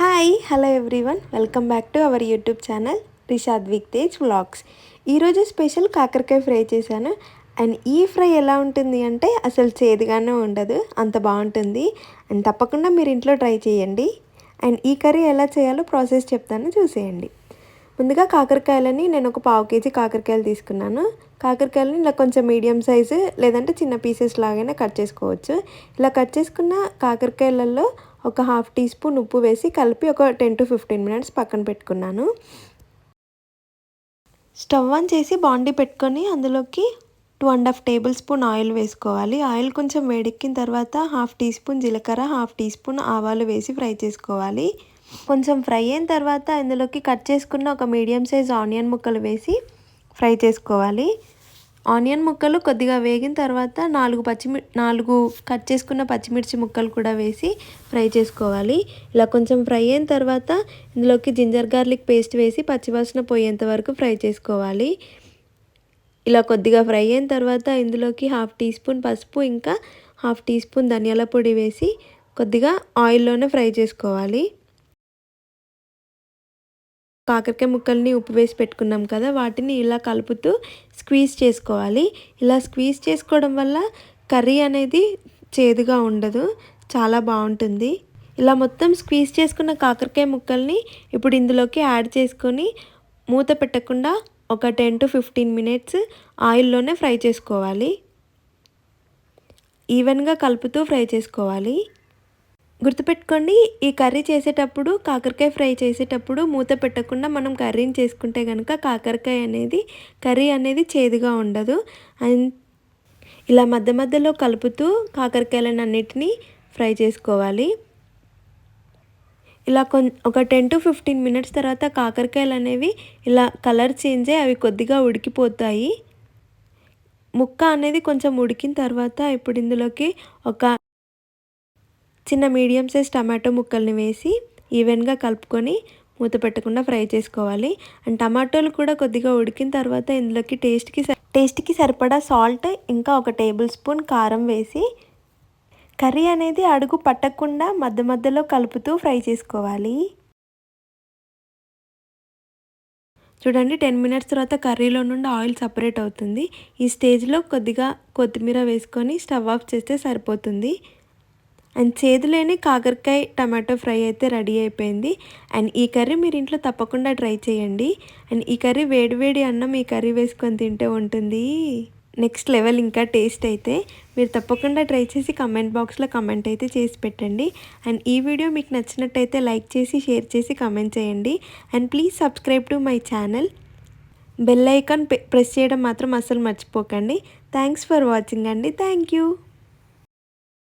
Hi hello everyone welcome back to our YouTube channel Rishad Vik Tej vlogs ఈరోజు special కాకరకాయ fry చేశాను. And ఈ fry ఎలా ఉంటుంది అంటే అసలు చేదుగానే ఉండదు అంత బాగుంటుంది. అండ్ తప్పకుండా మీరు ఇంట్లో ట్రై చేయండి. అండ్ ఈ కర్రీ ఎలా చేయాలో ప్రాసెస్ చెప్తాను చూసేయండి. ముందుగా కాకరకాయలని నేను ఒక పావు కేజీ కాకరకాయలు తీసుకున్నాను. కాకరకాయలని ఇలా కొంచెం మీడియం సైజు లేదంటే చిన్న పీసెస్ లాగానే కట్ చేసుకోవచ్చు. ఇలా కట్ చేసుకున్న కాకరకాయలలో ఒక హాఫ్ టీ స్పూన్ ఉప్పు వేసి కలిపి ఒక టెన్ టు ఫిఫ్టీన్ మినిట్స్ పక్కన పెట్టుకున్నాను. స్టవ్ ఆన్ చేసి బాండీ పెట్టుకొని అందులోకి two and half tablespoon oil వేసుకోవాలి. ఆయిల్ కొంచెం వేడెక్కిన తర్వాత హాఫ్ టీ స్పూన్ జీలకర్ర హాఫ్ టీ స్పూన్ ఆవాలు వేసి ఫ్రై చేసుకోవాలి. కొంచెం ఫ్రై అయిన తర్వాత ఇందులోకి కట్ చేసుకున్న ఒక మీడియం సైజ్ ఆనియన్ ముక్కలు వేసి ఫ్రై చేసుకోవాలి. ఆనియన్ ముక్కలు కొద్దిగా వేగిన తర్వాత నాలుగు పచ్చిమి నాలుగు కట్ చేసుకున్న పచ్చిమిర్చి ముక్కలు కూడా వేసి ఫ్రై చేసుకోవాలి. ఇలా కొంచెం ఫ్రై అయిన తర్వాత ఇందులోకి జింజర్ గార్లిక్ పేస్ట్ వేసి పచ్చివాసన పోయేంత వరకు ఫ్రై చేసుకోవాలి. ఇలా కొద్దిగా ఫ్రై అయిన తర్వాత ఇందులోకి హాఫ్ టీ స్పూన్ పసుపు ఇంకా హాఫ్ టీ స్పూన్ ధనియాల పొడి వేసి కొద్దిగా ఆయిల్లోనే ఫ్రై చేసుకోవాలి. కాకరకాయ ముక్కల్ని ఉప్పు వేసి పెట్టుకున్నాం కదా వాటిని ఇలా కలుపుతూ స్క్వీజ్ చేసుకోవాలి. ఇలా స్క్వీజ్ చేసుకోవడం వల్ల కర్రీ అనేది చేదుగా ఉండదు చాలా బాగుంటుంది. ఇలా మొత్తం స్క్వీజ్ చేసుకున్న కాకరకాయ ముక్కల్ని ఇప్పుడు ఇందులోకి యాడ్ చేసుకొని మూత పెట్టకుండా ఒక టెన్ టు ఫిఫ్టీన్ మినిట్స్ ఆయిల్లోనే ఫ్రై చేసుకోవాలి. ఈవెన్గా కలుపుతూ ఫ్రై చేసుకోవాలి. గుర్తుపెట్టుకోండి ఈ కర్రీ చేసేటప్పుడు కాకరకాయ ఫ్రై చేసేటప్పుడు మూత పెట్టకుండా మనం కర్రీని చేసుకుంటే కనుక కాకరకాయ అనేది కర్రీ అనేది చేదుగా ఉండదు. అండ్ ఇలా మధ్య మధ్యలో కలుపుతూ కాకరకాయలను అన్నిటినీ ఫ్రై చేసుకోవాలి. ఇలా కొన్ ఒక టెన్ టు ఫిఫ్టీన్ మినిట్స్ తర్వాత కాకరకాయలు అనేవి ఇలా కలర్ చేంజ్ అయ్యి అవి కొద్దిగా ఉడికిపోతాయి. ముక్క అనేది కొంచెం ఉడికిన తర్వాత ఇప్పుడు ఇందులోకి ఒక చిన్న మీడియం సైజ్ టమాటో ముక్కల్ని వేసి ఈవెన్గా కలుపుకొని మూత పెట్టకుండా ఫ్రై చేసుకోవాలి. అండ్ టమాటోలు కూడా కొద్దిగా ఉడికిన తర్వాత ఇందులోకి టేస్ట్కి టేస్ట్కి సరిపడా సాల్ట్ ఇంకా ఒక టేబుల్ స్పూన్ కారం వేసి కర్రీ అనేది అడుగు పట్టకుండా మధ్య మధ్యలో కలుపుతూ ఫ్రై చేసుకోవాలి. చూడండి టెన్ మినిట్స్ తర్వాత కర్రీలో నుండి ఆయిల్ సపరేట్ అవుతుంది. ఈ స్టేజ్లో కొద్దిగా కొత్తిమీర వేసుకొని స్టవ్ ఆఫ్ చేస్తే సరిపోతుంది. అండ్ చేదులేని కాకరకాయ టమాటో ఫ్రై అయితే రెడీ అయిపోయింది. అండ్ ఈ కర్రీ మీరు ఇంట్లో తప్పకుండా ట్రై చేయండి. అండ్ ఈ కర్రీ వేడివేడి అన్నం ఈ కర్రీ వేసుకొని తింటే ఉంటుంది. నెక్స్ట్ లెవెల్ ఇంకా టేస్ట్ అయితే మీరు తప్పకుండా ట్రై చేసి కమెంట్ బాక్స్లో కమెంట్ అయితే చేసి పెట్టండి. అండ్ ఈ వీడియో మీకు నచ్చినట్టయితే లైక్ చేసి షేర్ చేసి కమెంట్ చేయండి. And please subscribe to my channel. Bell icon press చేయడం మాత్రం అస్సలు మర్చిపోకండి. థ్యాంక్స్ ఫర్ వాచింగ్ అండి. Thank you.